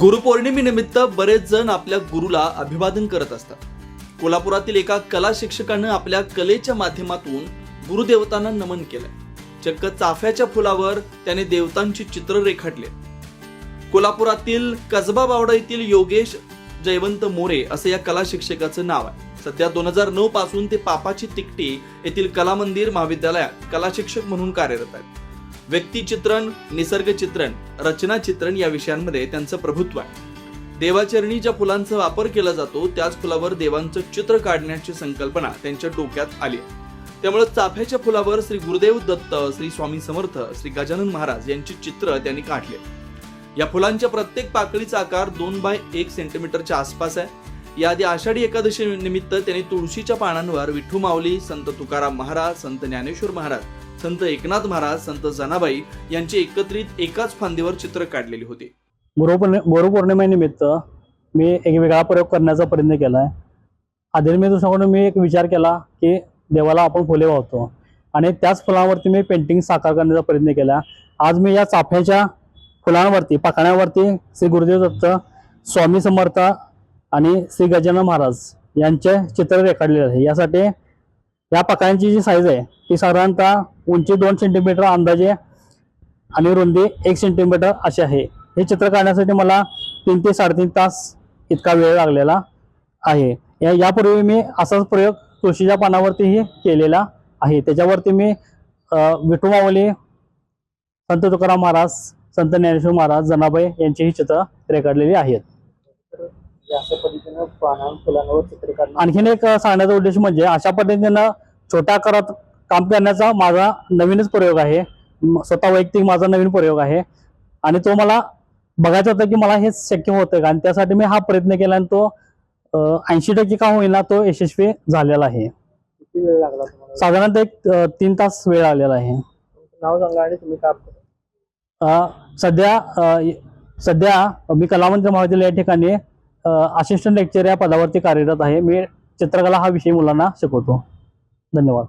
गुरुपौर्णिमेनिमित्त बरेच जण आपल्या गुरुला अभिवादन करत असतात. कोल्हापुरातील एका कला शिक्षकानं आपल्या कलेच्या माध्यमातून गुरुदेवतांना नमन केलं चक्क चाफ्याच्या फुलावर त्याने देवतांची चित्र रेखाटले. कोल्हापुरातील कसबा बावडा येथील योगेश जयवंत मोरे असं या कला शिक्षकाचं नाव आहे. सध्या दोन हजार नऊ पासून ते पापाची तिकटी येथील कला मंदिर महाविद्यालयात कला शिक्षक म्हणून कार्यरत आहेत. व्यक्तिचित्रण निसर्ग चित्रण रचना चित्रण या विषयांमध्ये त्यांचं प्रभुत्व आहे. देवाचरणी ज्या फुलांचा वापर केला जातो त्याच फुलावर देवांचं चित्र काढण्याची संकल्पना त्यांच्या डोक्यात आली त्यामुळे चाफ्याच्या फुलावर श्री गुरुदेव दत्त श्री स्वामी समर्थ श्री गजानन महाराज यांची चित्र त्यांनी काढले या फुलांच्या प्रत्येक पाकळीचा आकार दोन बाय एक सेंटीमीटरच्या आसपास आहे. याआधी आषाढी एकादशी निमित्त त्यांनी तुळशीच्या पानांवर विठू माऊली संत तुकाराम महाराज संत ज्ञानेश्वर महाराज संत एकनाथ महाराज संत जनाबाई यांचे एकत्रित एकाच फांदीवर चित्र काढलेली होती. गुरुपौर्णि गुरुपौर्णिमेनिमित्त मी एक वेगळा प्रयोग करण्याचा प्रयत्न केला आहे आधी मी दुसऱ्याकडून मी एक विचार केला की देवाला आपण फुले वाहतो आणि त्याच फुलांवरती मी पेंटिंग साकार करण्याचा प्रयत्न केला. आज मी या चाफ्याच्या फुलांवरती पाकण्यावरती श्री गुरुदेव दत्त स्वामी समर्थ आणि श्री गजानन महाराज यांचे चित्र रेखाडलेले आहे. यासाठी या पाकळ्यांची जी साईज आहे ती साधारणतः उंची दोन सेंटीमीटर अंदाजे आणि रुंदी एक सेंटीमीटर अशी आहे. हे चित्र काढण्यासाठी मला तीन ते साडेतीन तास इतका वेळ लागलेला आहे. या यापूर्वी मी असाच प्रयोग तुळशीच्या पानावरतीही केलेला आहे. त्याच्यावरती मी विठू माऊली संत तुकाराम महाराज संत ज्ञानेश्वर महाराज जनाबाई यांचीही चित्र रेखाटलेली आहेत. पानां फुलांवर आणखीन एक सांगण्याचा उद्देश म्हणजे अशा पद्धतीनं छोट्या आकारात काम करण्याचा माझा नवीनच प्रयोग आहे. स्वतः वैयक्तिक माझा नवीन प्रयोग आहे. आणि तो मला बघायचं होतं की मला हे शक्य होतं का? आणि त्यासाठी मी हा प्रयत्न केला आणि तो ऐंशी टक्के का होईना तो यशस्वी झालेला आहे. किती वेळ लागला तुम्हाला? साधारणतः एक तीन तास वेळ आलेला आहे. नाव सांगा आणि तुम्ही काम करा अ, सध्या अ, सध्या मी कलामंत्र महाविद्यालय या ठिकाणी असिस्टंट लेक्चर या पदावरती कार्यरत आहे. मी चित्रकला हा विषय मुलांना शिकवतो. धन्यवाद.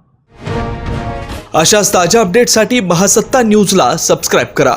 अशाच ताज्या अपडेटसाठी महासत्ता न्यूजला सबस्क्राईब करा.